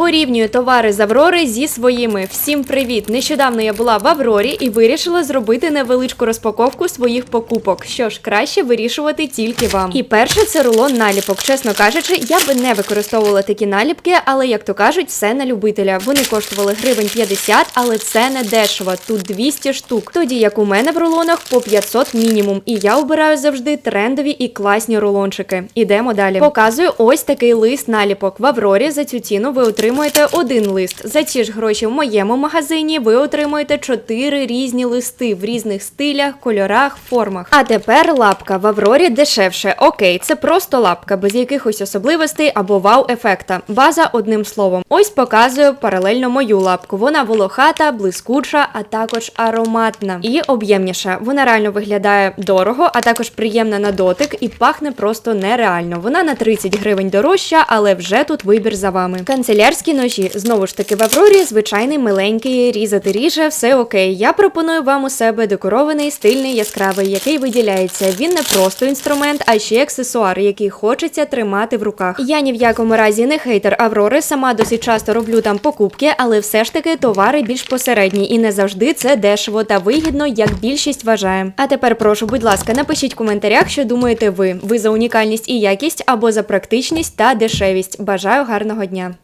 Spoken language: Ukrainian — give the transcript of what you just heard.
Порівнюю товари з Аврори зі своїми. Всім привіт! Нещодавно я була в Аврорі і вирішила зробити невеличку розпаковку своїх покупок. Що ж, краще вирішувати тільки вам. І перше це рулон наліпок. Чесно кажучи, я би не використовувала такі наліпки, але як то кажуть, все на любителя. Вони коштували гривень 50, але це не дешево. Тут 200 штук. Тоді як у мене в рулонах по 500 мінімум. І я обираю завжди трендові і класні рулончики. Ідемо далі. Показую ось такий лист наліпок. В Аврорі за цю ціну ви отримуєте один лист. За ці ж гроші в моєму магазині ви отримуєте чотири різні листи в різних стилях, кольорах, формах. А тепер лапка в Аврорі дешевше. Окей, це просто лапка без якихось особливостей або вау-ефекта. База одним словом. Ось показую паралельно мою лапку. Вона волохата, блискуча, а також ароматна і об'ємніша. Вона реально виглядає дорого, а також приємна на дотик і пахне просто нереально. Вона на 30 гривень дорожча, але вже тут вибір за вами. Канцелярські ножі знову ж таки в Аврорі звичайний миленький, різати ріже, все окей. Я пропоную вам у себе декорований, стильний, яскравий, який виділяється. Він не просто інструмент, а ще аксесуар, який хочеться тримати в руках. Я ні в якому разі не хейтер Аврори, сама досить часто роблю там покупки, але все ж таки товари більш посередні і не завжди це дешево та вигідно, як більшість вважає. А тепер прошу, будь ласка, напишіть в коментарях, що думаєте ви. Ви за унікальність і якість або за практичність та дешевість. Бажаю гарного дня.